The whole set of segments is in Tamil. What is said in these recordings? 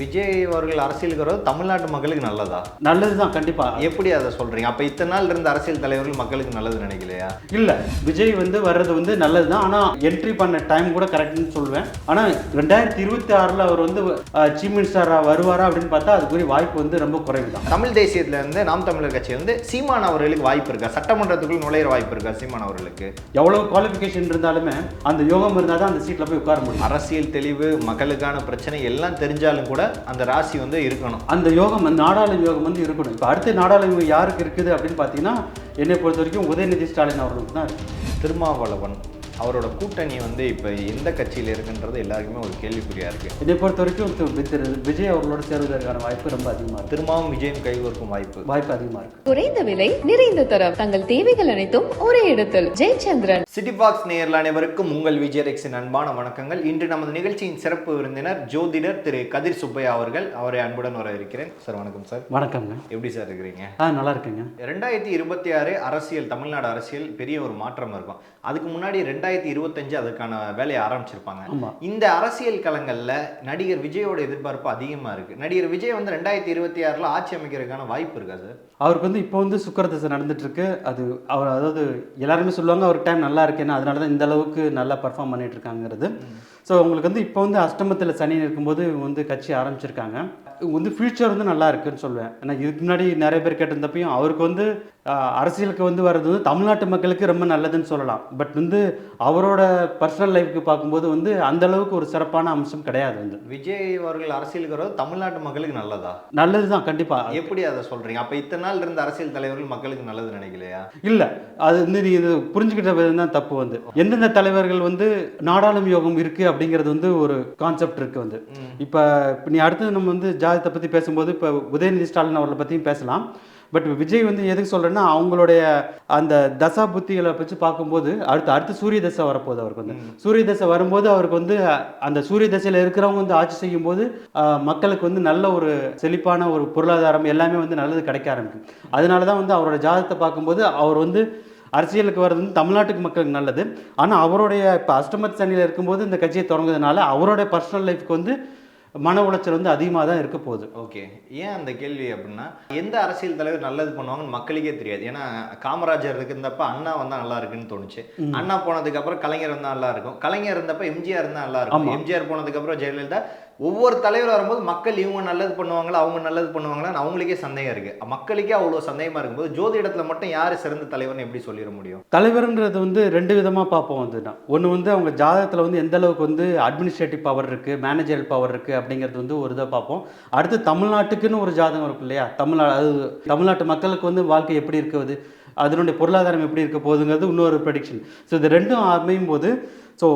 விஜய் அவர்கள் அரசியலுக்கு வர்றது தமிழ்நாட்டு மக்களுக்கு நல்லதா? நல்லது தான் கண்டிப்பா. எப்படி அதை சொல்றீங்க? அப்ப இத்தனை நாள் இருந்த அரசியல் தலைவர்கள் மக்களுக்கு நல்லது நினைக்கலையா? இல்ல விஜய் வந்து வர்றது வந்து நல்லது தான் ஆனா என்ட்ரி பண்ண டைம் கூட கரெக்ட்னு சொல்லுவேன் ஆனா ரெண்டாயிரத்தி இருபத்தி ஆறுல அவர் வந்து சீஃப் மினிஸ்டரா வருவாரா அப்படின்னு பார்த்தா அதுக்குரிய வாய்ப்பு வந்து ரொம்ப குறைவு தான் தமிழ் தேசியத்துல இருந்து நாம் தமிழர் கட்சி வந்து சீமான் அவர்களுக்கு வாய்ப்பு இருக்கா? சட்டமன்றத்துக்குள் நுழையிற வாய்ப்பு இருக்கா சீமான் அவர்களுக்கு? எவ்வளவு குவாலிஃபிகேஷன் இருந்தாலுமே அந்த யோகம் இருந்தால் தான் அந்த சீட்ல போய் உட்கார முடியும். அரசியல் தெளிவு மக்களுக்கான பிரச்சனை எல்லாம் தெரிஞ்சாலும் கூட அந்த ராசி வந்து இருக்கணும். அந்த யோகம் அந்த நாடாளும் யோகம் வந்து இருக்கணும். இப்போ அடுத்த நாடாளும் யோகம் யாருக்கு இருக்குது அப்படின்னு பார்த்தீங்கன்னா என்னை பொறுத்த வரைக்கும் உதயநிதி ஸ்டாலின் அவர்களுக்கு தான் இருக்கு. திருமாவளவன். அவரோட கூட்டணி வந்து இப்போ எந்த கட்சியில் இருக்குன்றது எல்லாருக்குமே ஒரு கேள்விக்குறியா இருக்கு. என்னை பொறுத்த வரைக்கும் திரு- விஜய் அவர்களோட சேருவதற்கான வாய்ப்பு ரொம்ப அதிகமாக இருக்கு. திருமாவும் விஜயம் கைகோர்க்கும் வாய்ப்பு. வாய்ப்பு அதிகமாக இருக்கு. குறைந்த விலை நிறைந்த தரம். தங்கள் தேவைகள் அனைத்தும் ஒரே இடத்தில். ஜெயச்சந்திரன். சிட்டி பாக்ஸ் நேயர்கள் அனைவருக்கும் உங்கள் விஜயரெக்ஸின் அன்பான வணக்கங்கள். இன்று நமது நிகழ்ச்சியின் சிறப்பு விருந்தினர் ஜோதிடர் திரு கதிர் சுப்பையா அவர்கள். அவரை அன்புடன் வரவேற்கிறேன் சார் வணக்கம் சார் வணக்கங்க எப்படி சார் இருக்கிறீங்க? ஆ நல்லா இருக்குங்க. ரெண்டாயிரத்தி இருபத்தி ஆறு அரசியல் தமிழ்நாடு அரசியல் பெரிய ஒரு மாற்றம் இருக்கும். அதுக்கு முன்னாடி ரெண்டாயிரத்தி இருபத்தஞ்சு அதுக்கான வேலையை ஆரம்பிச்சிருப்பாங்க. இந்த அரசியல் களங்கள்ல நடிகர் விஜயோட எதிர்பார்ப்பு அதிகமா இருக்கு. நடிகர் விஜய் வந்து ரெண்டாயிரத்தி இருபத்தி ஆறுல ஆட்சி அமைக்கிறதுக்கான வாய்ப்பு இருக்கா சார்? அவருக்கு வந்து இப்போ வந்து சுக்கர தசை நடந்துட்டு இருக்கு அது அவர் அதாவது எல்லாருமே சொல்லுவாங்க அவருக்கு டைம் நல்லா இருக்கேன்னு அதனால தான் இந்த அளவுக்கு நல்லா பர்ஃபார்ம் பண்ணிட்டு இருக்காங்கிறது ஸோ உங்களுக்கு வந்து இப்போ வந்து அஷ்டமத்தில் சனி இருக்கும்போது வந்து கட்சி ஆரம்பிச்சிருக்காங்க. வந்து ஃபியூச்சர் வந்து நல்லா இருக்குன்னு சொல்லுவேன். ஏன்னா இதுக்கு முன்னாடி நிறைய பேர் கேட்டிருந்தப்பையும் அவருக்கு வந்து அரசியலுக்கு வந்து வர்றது வந்து தமிழ்நாட்டு மக்களுக்கு ரொம்ப நல்லதுன்னு சொல்லலாம். பட் வந்து அவரோட பர்சனல் லைஃப்க்கு பார்க்கும்போது வந்து அந்த அளவுக்கு ஒரு சிறப்பான அம்சம் கிடையாது வந்து. விஜய் அவர்கள் அரசியலுக்கு வர்றது தமிழ்நாட்டு மக்களுக்கு நல்லதா? நல்லது தான் கண்டிப்பாக எப்படி அதை சொல்றீங்க? அப்ப இத்தனை நாள் இருந்த அரசியல் தலைவர்கள் மக்களுக்கு நல்லது நினைக்கலையா? இல்ல அது வந்து நீ இது புரிஞ்சுக்கிட்ட விதம் தான் தப்பு வந்து. எந்தெந்த தலைவர்கள் வந்து நாடாளும் யோகம் இருக்கு அப்படிங்கிறது வந்து ஒரு கான்செப்ட் இருக்கு வந்து. இப்ப நீ அடுத்து நம்ம வந்து ஜாதகத்தை பத்தி பேசும்போது இப்ப உதயநிதி ஸ்டாலின் அவர்களை பத்தியும் பேசலாம். பட் விஜய் வந்து எதுக்கு சொல்றேன்னா அவங்களுடைய அந்த தசா புத்திகளை வச்சு பார்க்கும்போது அடுத்து அடுத்து சூரிய தசை வரப்போகுது அவருக்கு வந்து. சூரிய தசை வரும்போது அவருக்கு வந்து அந்த சூரிய தசையில இருக்கிறவங்க வந்து ஆட்சி செய்யும் போது மக்களுக்கு வந்து நல்ல ஒரு செழிப்பான ஒரு பொருளாதாரம் எல்லாமே வந்து நல்லது கிடைக்க ஆரம்பிக்கும். அதனால தான் வந்து அவரோட ஜாதகத்தை பார்க்கும்போது அவர் வந்து அரசியலுக்கு வர்றது வந்து தமிழ்நாட்டுக்கு மக்களுக்கு நல்லது. ஆனால் அவருடைய இப்போ அஷ்டமத் சனியில் இருக்கும்போது இந்த கட்சியை தொடங்குறதுனால அவருடைய பர்சனல் லைஃப்க்கு வந்து மன உளைச்சல் வந்து அதிகமாக தான் இருக்க போகுது. ஓகே. ஏன் அந்த கேள்வி அப்படின்னா எந்த அரசியல் தலைவர் நல்லது பண்ணுவாங்கன்னு மக்களுக்கே தெரியாது. ஏன்னா காமராஜர் இருந்தப்ப அண்ணா வந்தா நல்லா இருக்குன்னு தோணுச்சு. அண்ணா போனதுக்கு அப்புறம் கலைஞர் இருந்தா நல்லா இருக்கும். கலைஞர் இருந்தப்ப எம்ஜிஆர் இருந்தா நல்லா இருக்கும். எம்ஜிஆர் போனதுக்கு அப்புறம் ஜெயலலிதா ஒவ்வொரு தலைவர் வரும்போது மக்கள் இவங்க நல்லது பண்ணுவாங்களா அவங்க நல்லது பண்ணுவாங்களான்னு அவங்களுக்கே சந்தேகம் இருக்கு. மக்களுக்கே அவ்வளோ சந்தேகமா இருக்கும்போது ஜோதி இடத்துல மட்டும் யார் சிறந்த தலைவர்னு எப்படி சொல்லிட முடியும்? தலைவர்ன்றது வந்து ரெண்டு விதமாக பார்ப்போம். வந்து ஒன்று வந்து அவங்க ஜாதகத்தில் வந்து எந்த அளவுக்கு வந்து அட்மினிஸ்ட்ரேட்டிவ் பவர் இருக்குது மேனேஜரல் பவர் இருக்குது அப்படிங்கிறது வந்து ஒரு இதை பார்ப்போம். அடுத்து தமிழ்நாட்டுக்குன்னு ஒரு ஜாதகம் இருக்கும் இல்லையா? தமிழ்நாடு அது தமிழ்நாட்டு மக்களுக்கு வந்து வாழ்க்கை எப்படி இருக்குது அதனுடைய பொருளாதாரம் எப்படி இருக்க போகுதுங்கிறது இன்னொரு ப்ரடிக்ஷன் ஸோ இது ரெண்டும் அமையும் போது ஸோ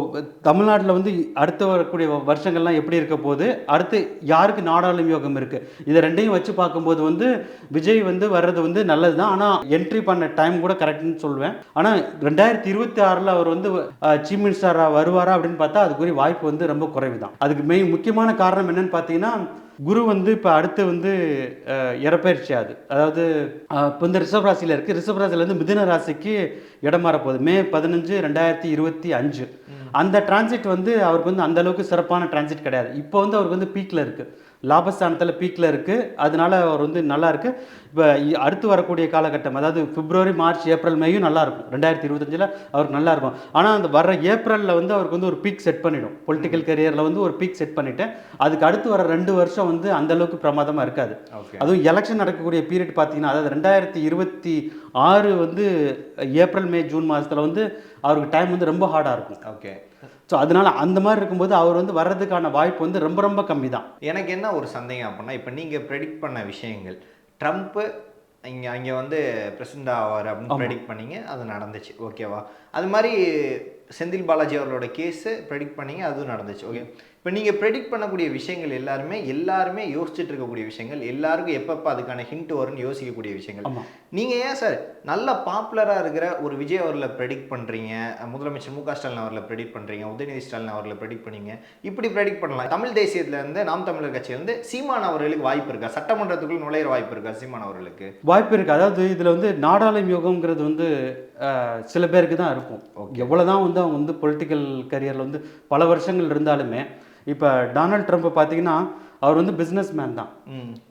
தமிழ்நாட்டில் வந்து அடுத்து வரக்கூடிய வருஷங்கள்லாம் எப்படி இருக்க போகுது? அடுத்து யாருக்கு நாடாளும் யோகம் இருக்குது இதை ரெண்டையும் வச்சு பார்க்கும்போது வந்து விஜய் வந்து வர்றது வந்து நல்லது தான் ஆனால் என்ட்ரி பண்ண டைம் கூட கரெக்ட்னு சொல்லுவேன். ஆனால் ரெண்டாயிரத்தி இருபத்தி ஆறில் அவர் வந்து சீஃப் மினிஸ்டராக வருவாரா அப்படின்னு பார்த்தா அதுக்குரிய வாய்ப்பு வந்து ரொம்ப குறைவு தான் அதுக்கு மெயின் முக்கியமான காரணம் என்னன்னு பார்த்தீங்கன்னா குரு வந்து இப்போ அடுத்து வந்து அஹ், இடப்பெயர்ச்சி ஆகுது அதாவது இப்போ இந்த ரிஷப் ராசியில் இருக்குது ரிஷப் ராசியிலேருந்து மிதுன ராசிக்கு இடம் போகுது. மே பதினஞ்சு ரெண்டாயிரத்தி இருபத்தி அஞ்சு. அந்த டிரான்சிட் வந்து அவருக்கு வந்து அந்த அளவுக்கு சிறப்பான டிரான்சிட் கிடையாது. இப்போ வந்து அவருக்கு வந்து பீக்கில் இருக்குது லாபஸ்தானத்தில் பீக்கில் இருக்குது அதனால அவர் வந்து நல்லா இருக்கு. இப்போ அடுத்து வரக்கூடிய காலகட்டம் அதாவது பிப்ரவரி மார்ச் ஏப்ரல் மேயும் நல்லா இருக்கும். ரெண்டாயிரத்தி இருபத்தஞ்சில் அவருக்கு நல்லா இருக்கும். ஆனால் அந்த வர ஏப்ரலில் வந்து அவருக்கு வந்து ஒரு பீக் செட் பண்ணிடும். பொலிட்டிக்கல் கரியரில் வந்து ஒரு பீக் செட் பண்ணிட்டு அதுக்கு அடுத்து வர ரெண்டு வருஷம் வந்து அந்த அளவுக்கு பிரமாதமாக இருக்காது. ஓகே அதுவும் எலெக்ஷன் நடக்கக்கூடிய பீரியட் பார்த்தீங்கன்னா அதாவது ரெண்டாயிரத்தி இருபத்தி ஆறு வந்து ஏப்ரல் மே ஜூன் மாதத்தில் வந்து அவருக்கு டைம் வந்து ரொம்ப ஹார்டாக இருக்கும். ஓகே ஸோ அதனால அந்த மாதிரி இருக்கும்போது அவர் வந்து வர்றதுக்கான வாய்ப்பு வந்து ரொம்ப ரொம்ப கம்மி தான் எனக்கு என்ன ஒரு சந்தேகம் அப்படின்னா இப்போ நீங்கள் ப்ரெடிக்ட் பண்ண விஷயங்கள் ட்ரம்ப்பு இங்கே அங்கே வந்து பிரசிடண்ட் ஆவார் அப்படின்னு ப்ரெடிக்ட் பண்ணீங்க அது நடந்துச்சு. ஓகேவா அது மாதிரி செந்தில் பாலாஜி அவர்களோட கேஸு ப்ரெடிக்ட் பண்ணீங்க அதுவும் நடந்துச்சு. ஓகே இப்போ நீங்கள் ப்ரெடிக்ட் பண்ணக்கூடிய விஷயங்கள் எல்லாருமே எல்லாருமே யோசிச்சுட்டு இருக்கக்கூடிய விஷயங்கள் எல்லாருக்கும் எப்பப்போ அதுக்கான ஹிண்ட் வரும்னு யோசிக்கக்கூடிய விஷயங்கள். நீங்கள் ஏன் சார் நல்ல பாப்புலராக இருக்கிற ஒரு விஜய் அவர்களை ப்ரெடிக்ட் பண்ணுறீங்க முதலமைச்சர் மு க ஸ்டாலின் அவர்களை ப்ரெடிக்ட் பண்ணுறீங்க உதயநிதி ஸ்டாலின் அவர்களை ப்ரெடிக்ட் பண்ணீங்க இப்படி ப்ரெடிக்ட் பண்ணலாம். தமிழ் தேசியத்துல இருந்து நாம் தமிழர் கட்சியிலேருந்து சீமான் அவர்களுக்கு வாய்ப்பு இருக்கா? சட்டமன்றத்துக்குள் நுழையிற வாய்ப்பு இருக்கா சீமான் அவர்களுக்கு? வாய்ப்பு இருக்குது அதாவது இதில் வந்து நாடாளும் யோகம்ங்கிறது வந்து சில பேருக்கு தான் இருக்கும். எவ்வளோதான் வந்து அவங்க வந்து பொலிட்டிக்கல் கரியரில் வந்து பல வருஷங்கள் இருந்தாலுமே இப்போ டொனால்ட் ட்ரம்ப் பார்த்தீங்கன்னா அவர் வந்து பிஸ்னஸ் மேன் தான்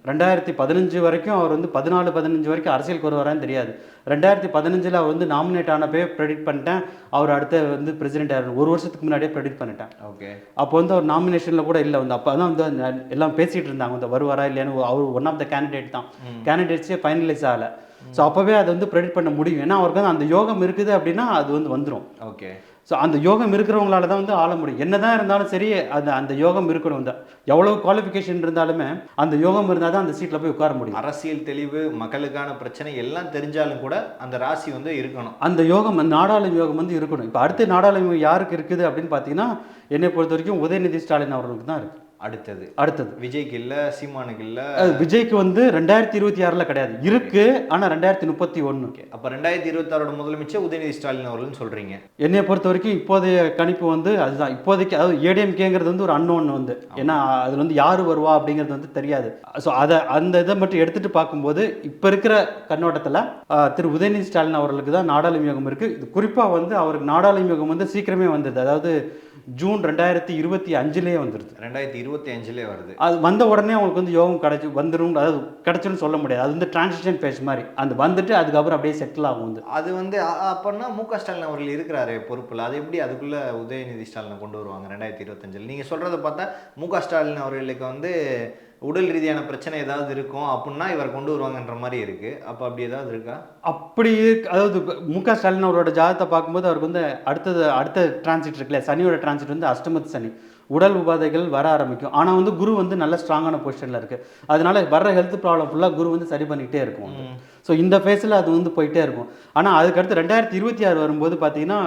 ரெண்டாயிரத்தி பதினஞ்சு வரைக்கும் அவர் வந்து பதினாலு பதினஞ்சு வரைக்கும் அரசியலுக்கு வருவாரான்னு தெரியாது. ரெண்டாயிரத்தி பதினஞ்சில் அவர் வந்து நாமினேட் ஆனப்பே ப்ரெடிக்ட் பண்ணிட்டேன். அவர் அடுத்த வந்து பிரசிடென்ட் ஆகணும் ஒரு வருஷத்துக்கு முன்னாடியே ப்ரெடிக்ட் பண்ணிட்டேன். ஓகே. அப்போ வந்து அவர் நாமினேஷனில் கூட இல்லை. வந்து அப்போ தான் வந்து எல்லாம் பேசிகிட்டு இருந்தாங்க. வந்து வருவாரா இல்லையான்னு அவர் ஒன் ஆஃப் த கேண்டிடேட் தான். கேண்டிடேட்ஸே ஃபைனலைஸ் ஆகலை. ஸோ அப்போவே அதை வந்து ப்ரெடிக்ட் பண்ண முடியும். ஏன்னா அவருக்கு வந்து அந்த யோகம் இருக்குது அப்படின்னா அது வந்து வந்துடும் ஓகே ஸோ அந்த யோகம் இருக்கிறவங்களால தான் வந்து ஆள முடியும். என்னதான் இருந்தாலும் சரி அந்த அந்த யோகம் இருக்கணும். தான் எவ்வளவு குவாலிஃபிகேஷன் இருந்தாலுமே அந்த யோகம் இருந்தால் தான் அந்த சீட்டில் போய் உட்கார முடியும். அரசியல் தெளிவு மக்களுக்கான பிரச்சனை எல்லாம் தெரிஞ்சாலும் கூட அந்த ராசி வந்து இருக்கணும். அந்த யோகம் அந்த நாடாளும் யோகம் வந்து இருக்கணும். இப்போ அடுத்த நாடாளும் யாருக்கு இருக்குது அப்படின்னு பார்த்தீங்கன்னா என்னை பொறுத்த வரைக்கும் உதயநிதி ஸ்டாலின் அவர்களுக்கு தான் இருக்குது அடுத்தது. அடுத்தது. விஜய்க்கு இல்ல சீமானுக்கு இல்ல. விஜய்க்கு வந்து ரெண்டாயிரத்தி இருபத்தி ஆறில் கிடையாது. இருக்கு ஆனால் ரெண்டாயிரத்தி முப்பத்தி ஒன்று அப்ப ரெண்டாயிரத்தி இருபத்தாறோட முதலமைச்சர் உதயநிதி ஸ்டாலின் அவர்கள்னு சொல்றீங்க. என்னைய பொறுத்த வரைக்கும் இப்போதைய கணிப்பு வந்து அதுதான். இப்போதைக்கு அதாவது ஏடிஎம்கேங்கிறது வந்து ஒரு அன்னோன் வந்து. ஏன்னா அதுல வந்து யார் வருவா அப்படிங்கிறது வந்து தெரியாது. ஸோ அதை அந்த இதை மட்டும் எடுத்துட்டு பார்க்கும்போது இப்போ இருக்கிற கண்ணோட்டத்தில் திரு உதயநிதி ஸ்டாலின் அவர்களுக்கு தான் நாடாளுமன்ற யோகம் இருக்கு. இது குறிப்பாக வந்து அவருக்கு நாடாளுமன்ற யோகம் வந்து சீக்கிரமே வந்தது. அதாவது ஜூன் ரெண்டாயிரத்தி இருபத்தி அஞ்சுலேயே வந்துடுது ரெண்டாயிரத்தி இருபத்தி அஞ்சுலே வருது. அது வந்த உடனே அவங்களுக்கு வந்து யோகம் கிடைச்சி வந்துடும் அதாவது கிடைச்சுன்னு சொல்ல முடியாது. அது வந்து டிரான்சிஷன் பேஸ் மாதிரி. அந்த வந்துட்டு அதுக்கப்புறம் அப்படியே செட்டில் ஆகும் வந்து. அது வந்து அ- அப்பன்னா மு க ஸ்டாலின் அவர்கள் இருக்கிறாரு பொறுப்புல. அது எப்படி அதுக்குள்ள உதயநிதி ஸ்டாலினை கொண்டு வருவாங்க ரெண்டாயிரத்தி இருபத்தஞ்சில் நீங்க சொல்றத பார்த்தா மு க ஸ்டாலின் அவர்களுக்கு வந்து உடல் ரீதியான பிரச்சனை ஏதாவது இருக்கும் அப்படின்னா இவர் கொண்டு வருவாங்கன்ற மாதிரி இருக்கு. அப்ப அப்படி ஏதாவது இருக்கா? அப்படி இருக்கு- அதாவது மு க ஸ்டாலின் அவரோட ஜாதகத்தை பார்க்கும்போது அவருக்கு வந்து அடுத்தது அடுத்த டிரான்சிட் இருக்குல்ல சனியோட டிரான்சிட் வந்து அஷ்டமத்து சனி. உடல் உபாதைகள் வர ஆரம்பிக்கும். ஆனால் வந்து குரு வந்து நல்ல ஸ்ட்ராங்கான பொசிஷனில் இருக்குது அதனால வர்ற ஹெல்த் ப்ராப்ளம் ஃபுல்லாக குரு வந்து சரி பண்ணிக்கிட்டே இருக்கும் ஸோ இந்த ஃபேஸில் அது வந்து போயிட்டே இருக்கும். ஆனால் அதுக்கடுத்து ரெண்டாயிரத்தி இருபத்தி ஆறு வரும்போது பார்த்தீங்கன்னா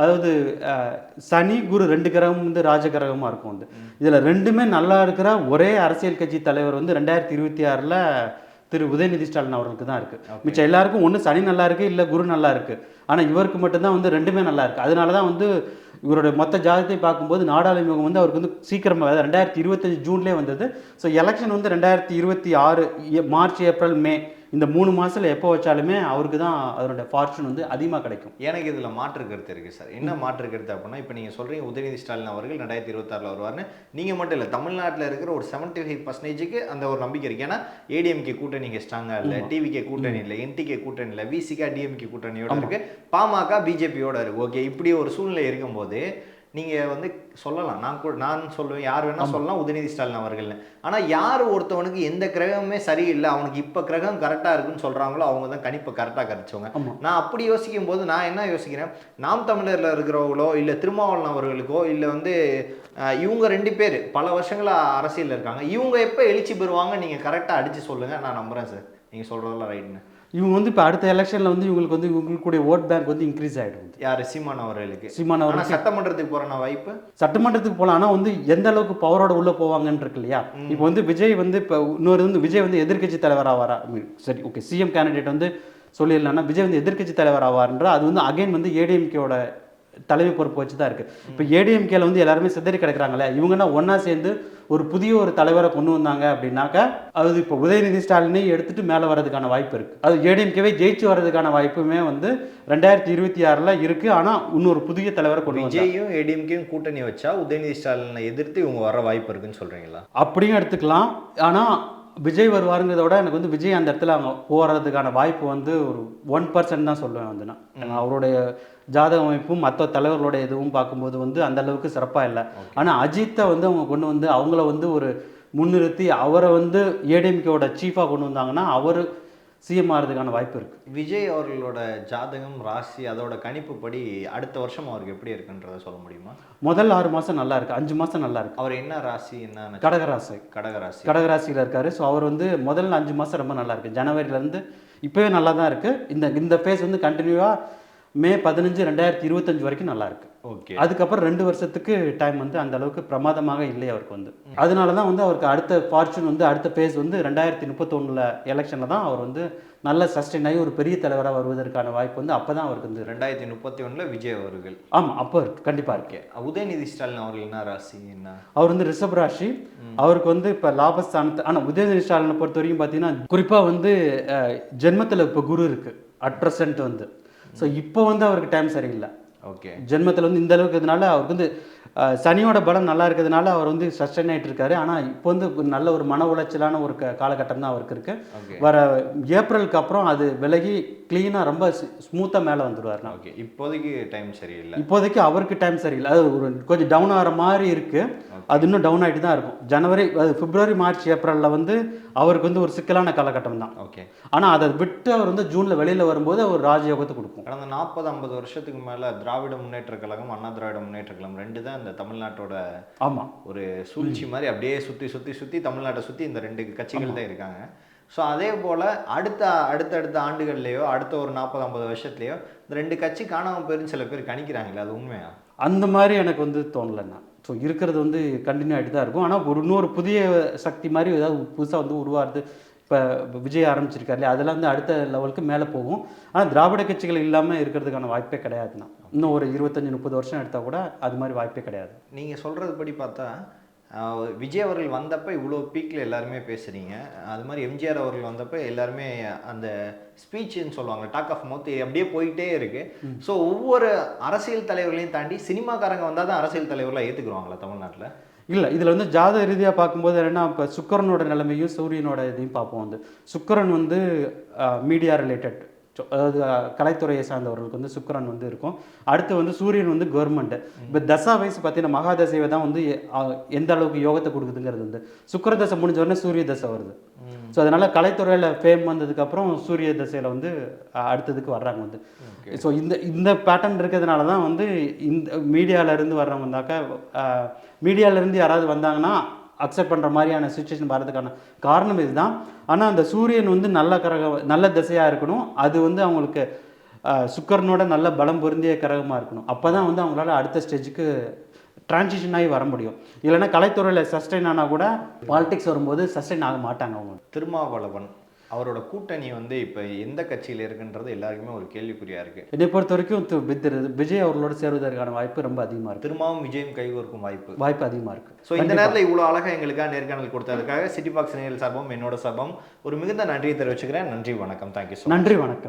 அதாவது சனி குரு ரெண்டு கிரகம் வந்து ராஜகிரகமாக இருக்கும் வந்து. இதில் ரெண்டுமே நல்லா இருக்கிற. ஒரே அரசியல் கட்சி தலைவர் வந்து ரெண்டாயிரத்தி இருபத்தி ஆறில் திரு உதயநிதி ஸ்டாலின் அவர்களுக்கு தான் இருக்குது மிச்சம் எல்லாருக்கும் ஒன்று சனி நல்லா இருக்கு இல்லை குரு நல்லா இருக்கு. ஆனால் இவருக்கு மட்டும்தான் வந்து ரெண்டுமே நல்லா இருக்கு. அதனால தான் வந்து இவருடைய மொத்த ஜாதகத்தை பார்க்கும்போது நாடாளுமன்றம் வந்து அவருக்கு வந்து சீக்கிரமாக அதாவது ரெண்டாயிரத்தி இருபத்தஞ்சு ஜூன்லேயே வந்தது. ஸோ எலெக்ஷன் வந்து ரெண்டாயிரத்தி இருபத்தி ஆறு மார்ச் ஏப்ரல் மே இந்த மூணு மாசத்துல எப்போ வச்சாலுமே அவருக்கு தான் அதனுடைய ஃபார்ச்சூன் வந்து அதிகமாக கிடைக்கும். எனக்கு இதுல மாற்று கருத்து இருக்கு சார். என்ன மாற்று கருத்து அப்படின்னா இப்போ நீங்க சொல்றீங்க உதயநிதி ஸ்டாலின் அவர்கள் ரெண்டாயிரத்தி இருபத்தாறுல வருவார்னு. நீங்க மட்டும் இல்ல தமிழ்நாட்டுல இருக்கிற ஒரு செவன்டி ஃபைவ் பர்சன்டேஜுக்கு அந்த ஒரு நம்பிக்கை இருக்கு. ஏன்னா ஏடிஎம்கே கூட்டணி இங்க ஸ்ட்ராங்கா இல்ல டிவிகே கூட்டணி இல்ல என்டிகே கூட்டணி இல்ல விசிகா டிஎம்கே கூட்டணியோட இருக்கு. பாமக பிஜேபியோட இருக்கு. ஓகே இப்படி ஒரு சூழ்நிலை இருக்கும்போது நீங்க வந்து சொல்லலாம். நான் கூட நான் சொல்லுவேன். யார் வேணா சொல்லலாம். உதயநிதி ஸ்டாலின் அவர்கள்னு. ஆனா யார் ஒருத்தவனுக்கு எந்த கிரகமே சரியில்லை அவனுக்கு இப்ப கிரகம் கரெக்டா இருக்குன்னு சொல்றாங்களோ அவங்க தான் கணிப்பை கரெக்டா கணிச்சவங்க. நான் அப்படி யோசிக்கும் போது நான் என்ன யோசிக்கிறேன்? நாம் தமிழர்ல இருக்கிறவங்களோ இல்ல திருமாவளவன் அவர்களுக்கோ இல்ல வந்து இவங்க ரெண்டு பேர் பல வருஷங்களா அரசியல்ல இருக்காங்க. இவங்க எப்ப எழுச்சி பெறுவாங்க நீங்க கரெக்டா அடிச்சு சொல்லுங்க. நான் நம்புறேன் சார் நீங்க சொல்றதெல்லாம் ரைட்னு இவங்க வந்து இப்போ அடுத்த எலெக்ஷனில் வந்து இவங்களுக்கு வந்து இவங்களுடைய ஓட் பேங்க் வந்து இன்க்ரீஸ் ஆகிடும் யாரு? சீமான் அவர்களுக்கு. சீமான் ஆனா அவருக்கு சட்டமன்றத்துக்கு போறான வாய்ப்பு? சட்டமன்றத்துக்கு போகலாம் ஆனால் வந்து எந்த அளவுக்கு பவரோட உள்ள போவாங்கன்னு இருக்கு இல்லையா? இப்போ வந்து விஜய் வந்து இப்போ இன்னொரு வந்து விஜய் வந்து எதிர்க்கட்சி தலைவர் ஆவாரா I mean, சரி ஓகே சிஎம் கேண்டிடேட் வந்து சொல்லிடலாம்னா விஜய் வந்து எதிர்க்கட்சி தலைவர் ஆவார்ன்ற அது வந்து அகைன் வந்து ஏடிஎம்கேவோட தலைமை பொறுப்பு வச்சு தான் இருக்கு. இப்போ ஏடிஎம்கேல வந்து எல்லாருமே சிதறி கிடக்குறாங்களே இவங்கன்னா ஒண்ணா சேர்ந்து ஒரு புதிய ஒரு தலைவரை கொண்டு வந்தாங்க அப்படின்னாக்கா அது இப்போ உதயநிதி ஸ்டாலினை எடுத்துட்டு மேலே வர்றதுக்கான வாய்ப்பு இருக்கு. அது ஏடிஎம்கேவே ஜெயிச்சு வர்றதுக்கான வாய்ப்புமே வந்து ரெண்டாயிரத்தி இருபத்தி ஆறில் இருக்கு. ஆனால் இன்னொரு புதிய தலைவரை கொண்டு விஜயும் ஏடிஎம்கேயும் கூட்டணி வச்சா உதயநிதி ஸ்டாலினை எதிர்த்து இவங்க வர வாய்ப்பு இருக்குன்னு சொல்றீங்களா? அப்படியும் எடுத்துக்கலாம். ஆனால் விஜய் வருவாருங்கிறத விட எனக்கு வந்து விஜய் அந்த இடத்துல அவங்க போகிறதுக்கான வாய்ப்பு வந்து ஒரு ஒன் பர்சன்ட் தான் சொல்லுவேன் வந்து நான். அவருடைய ஜாதக அமைப்பும் மற்ற தலைவர்களோட இதுவும் பார்க்கும்போது வந்து அந்த அளவுக்கு சிறப்பாக இல்லை. ஆனால் அஜித்தை வந்து அவங்க கொண்டு வந்து அவங்கள வந்து ஒரு முன்னிறுத்தி அவரை வந்து ஏடிஎம்கேவோட சீஃபாக கொண்டு வந்தாங்கன்னா அவர் சிஎம் ஆகிறதுக்கான வாய்ப்பு இருக்குது விஜய் அவர்களோட ஜாதகம் ராசி அதோட கணிப்பு படி அடுத்த வருஷம் அவருக்கு எப்படி இருக்குன்றத சொல்ல முடியுமா? முதல் ஆறு மாதம் நல்லா இருக்கு. அஞ்சு மாதம் நல்லா இருக்கு. அவர் என்ன ராசி என்ன? கடகராசி கடகராசி கடகராசியில் இருக்காரு. ஸோ அவர் வந்து முதல் அஞ்சு மாதம் ரொம்ப நல்லா இருக்கு. ஜனவரியிலேருந்து இப்போவே நல்லா தான் இருக்கு. இந்த இந்த ஃபேஸ் வந்து கண்டினியூவாக மே பதினஞ்சு ரெண்டாயிரத்தி இருபத்தஞ்சு வரைக்கும் நல்லா இருக்கு. ஓகே. அதுக்கப்புறம் ரெண்டு வருஷத்துக்கு டைம் வந்து அந்த அளவுக்கு பிரமாதமாக இல்லை அவருக்கு வந்து. அதனால தான் வந்து அவருக்கு அடுத்த ஃபார்ச்சூன் வந்து அடுத்த ஃபேஸ் வந்து ரெண்டாயிரத்தி முப்பத்தொன்னில் எலெக்ஷனில் தான் அவர் வந்து நல்ல சஸ்டெயின் ஆகி ஒரு பெரிய தலைவராக வருவதற்கான வாய்ப்பு வந்து அப்போ தான் அவருக்கு வந்து ரெண்டாயிரத்தி முப்பத்தி ஒண்ணுல விஜய் அவர்கள். ஆமாம் அப்போ இருக்கு. கண்டிப்பாக இருக்கு. உதயநிதி ஸ்டாலின் அவர்கள் என்ன ராசி என்ன? அவர் வந்து ரிஷப் ராசி. அவருக்கு வந்து இப்போ லாபஸ்தானத்து ஆனால் உதயநிதி ஸ்டாலினை பொறுத்த வரைக்கும் பார்த்தீங்கன்னா குறிப்பாக வந்து ஜென்மத்தில் இப்போ குரு இருக்கு. அட் ப்ரெசன்ட் வந்து. ஸோ இப்போ வந்து அவருக்கு டைம் சரியில்லை. ஓகே ஜென்மத்தில் வந்து இந்த அளவுக்கு இதனால அவருக்கு வந்து சனியோட பலம் நல்லா இருக்கிறதுனால அவர் வந்து சஸ்டைன் ஆயிட்டு இருக்காரு. ஆனால் இப்போ வந்து நல்ல ஒரு மன உளைச்சலான ஒரு காலகட்டம் தான் அவருக்கு இருக்கு. வர ஏப்ரலுக்கு அப்புறம் அது விலகி க்ளீனாக ரொம்ப ஸ்மூத்தாக மேலே வந்துடுவார் ஓகே. இப்போதைக்கு டைம் சரியில்லை. இப்போதைக்கு அவருக்கு டைம் சரியில்லை. அது ஒரு கொஞ்சம் டவுன் ஆகிற மாதிரி இருக்கு. அது இன்னும் டவுன் ஆகிட்டு தான் இருக்கும். ஜனவரி அது பிப்ரவரி மார்ச் ஏப்ரலில் வந்து அவருக்கு வந்து ஒரு சிக்கலான காலகட்டம் தான் ஓகே. ஆனால் அதை விட்டு அவர் வந்து ஜூனில் வெளியில் வரும்போது அவர் ராஜயோகத்தை கொடுக்கும். கடந்த நாற்பது ஐம்பது வருஷத்துக்கு மேல திராவிட முன்னேற்ற கழகம் அண்ணா திராவிட முன்னேற்ற கழகம் ரெண்டு தான் இந்த தமிழ்நாட்டோட ஆமாம் ஒரு சூழ்ச்சி மாதிரி அப்படியே சுத்தி சுத்தி சுத்தி தமிழ்நாட்டை சுத்தி இந்த ரெண்டு கட்சிகள் தான் இருக்காங்க. ஸோ அதே போல அடுத்த அடுத்தடுத்த ஆண்டுகள்லயோ அடுத்த ஒரு நாற்பது ஐம்பது வருஷத்துலயோ இந்த ரெண்டு கட்சி காணாம போயிருன்னு சில பேர் கணிக்கிறாங்களே அது உண்மையா? அந்த மாதிரி எனக்கு வந்து தோணலைண்ணா ஸோ இருக்கிறது வந்து கண்டினியூ ஆகிட்டு தான் இருக்கும். ஆனால் ஒரு இன்னொரு புதிய சக்தி மாதிரி ஏதாவது புதுசாக வந்து உருவாருது இப்போ விஜய் ஆரம்பிச்சிருக்காரு இல்லையா அதெல்லாம் வந்து அடுத்த லெவலுக்கு மேலே போகும். ஆனால் திராவிட கட்சிகள் இல்லாமல் இருக்கிறதுக்கான வாய்ப்பே கிடையாதுண்ணா. இன்னும் ஒரு இருபத்தஞ்சி முப்பது வருஷம் எடுத்தால் கூட அது மாதிரி வாய்ப்பே கிடையாது. நீங்கள் சொல்கிறது படி பார்த்தா விஜய் அவர்கள் வந்தப்ப இவ்வளோ பீக்ல எல்லாருமே பேசுறீங்க அது மாதிரி எம்ஜிஆர் அவர்கள் வந்தப்ப எல்லாருமே அந்த ஸ்பீச்னு சொல்லுவாங்க டாக் ஆஃப் மவுத் அப்படியே போயிட்டே இருக்கு. ஸோ ஒவ்வொரு அரசியல் தலைவர்களையும் தாண்டி சினிமாக்காரங்க வந்தால் தான் அரசியல் தலைவர்களாக ஏற்றுக்குருவாங்களா தமிழ்நாட்டில்? இல்லை இதில் வந்து ஜாத ரீதியாக பார்க்கும்போது என்னென்னா இப்போ சுக்கரனோட நிலைமையும் சூரியனோட இதையும் பார்ப்போம் வந்து. சுக்கிரன் வந்து மீடியா ரிலேட்டட் அதாவது கலைத்துறையை சார்ந்தவர்களுக்கு வந்து சுக்கிரன் வந்து இருக்கும். அடுத்து வந்து சூரியன் வந்து கவர்மெண்ட் இப்போ தசா வயசு பார்த்தீங்கன்னா மகா தசைவை தான் வந்து எந்த அளவுக்கு யோகத்தை கொடுக்குதுங்கிறது வந்து சுக்கிர தசை முடிஞ்ச உடனே சூரிய தசை வருது. ஸோ அதனால கலைத்துறையில் ஃபேம் வந்ததுக்கப்புறம் சூரிய தசையில் வந்து அடுத்ததுக்கு வர்றாங்க வந்து. ஸோ இந்த இந்த பேட்டர்ன் இருக்கிறதுனால தான் வந்து இந்த மீடியால இருந்து வர்றவங்கனாக்கா மீடியாவிலேருந்து யாராவது வந்தாங்கன்னா அக்செப்ட் பண்ணுற மாதிரியான சுச்சுவேஷன் வரதுக்கான காரணம் இதுதான். ஆனால் அந்த சூரியன் வந்து நல்ல கரக நல்ல திசையாக இருக்கணும். அது வந்து அவங்களுக்கு சுக்கரனோட நல்ல பலம் பொருந்திய கரகமாக இருக்கணும். அப்போ தான் வந்து அவங்களால அடுத்த ஸ்டேஜுக்கு டிரான்சிஷன் ஆகி வர முடியும். இல்லைன்னா கலைத்துறையில் சஸ்டெயின் ஆனால் கூட பாலிடிக்ஸ் வரும்போது சஸ்டெயின் ஆக மாட்டாங்க அவங்க. திருமாவளவன் அவரோட கூட்டணி வந்து இப்போ எந்த கட்சியில் இருக்குன்றது எல்லாருக்குமே ஒரு கேள்விக்குறியா இருக்கு. என்னை பொறுத்த வரைக்கும் விஜய் அவர்களோட சேருவதற்கான வாய்ப்பு ரொம்ப அதிகமாக இருக்குது திருமாவும் விஜயும் கைகோர்க்கும் வாய்ப்பு. வாய்ப்பு அதிகமாக இருக்குது ஸோ இந்த நேரத்தில் இவ்வளோ அழகாக எங்களுக்காக நேர்காணல் கொடுத்ததுக்காக சிட்டி பாக்ஸ் நேரில் சார்பம் என்னோட சார்பம் ஒரு மிகுந்த நன்றியை தெரிவிச்சுக்கிறேன். நன்றி வணக்கம். தேங்க்யூ நன்றி வணக்கம்.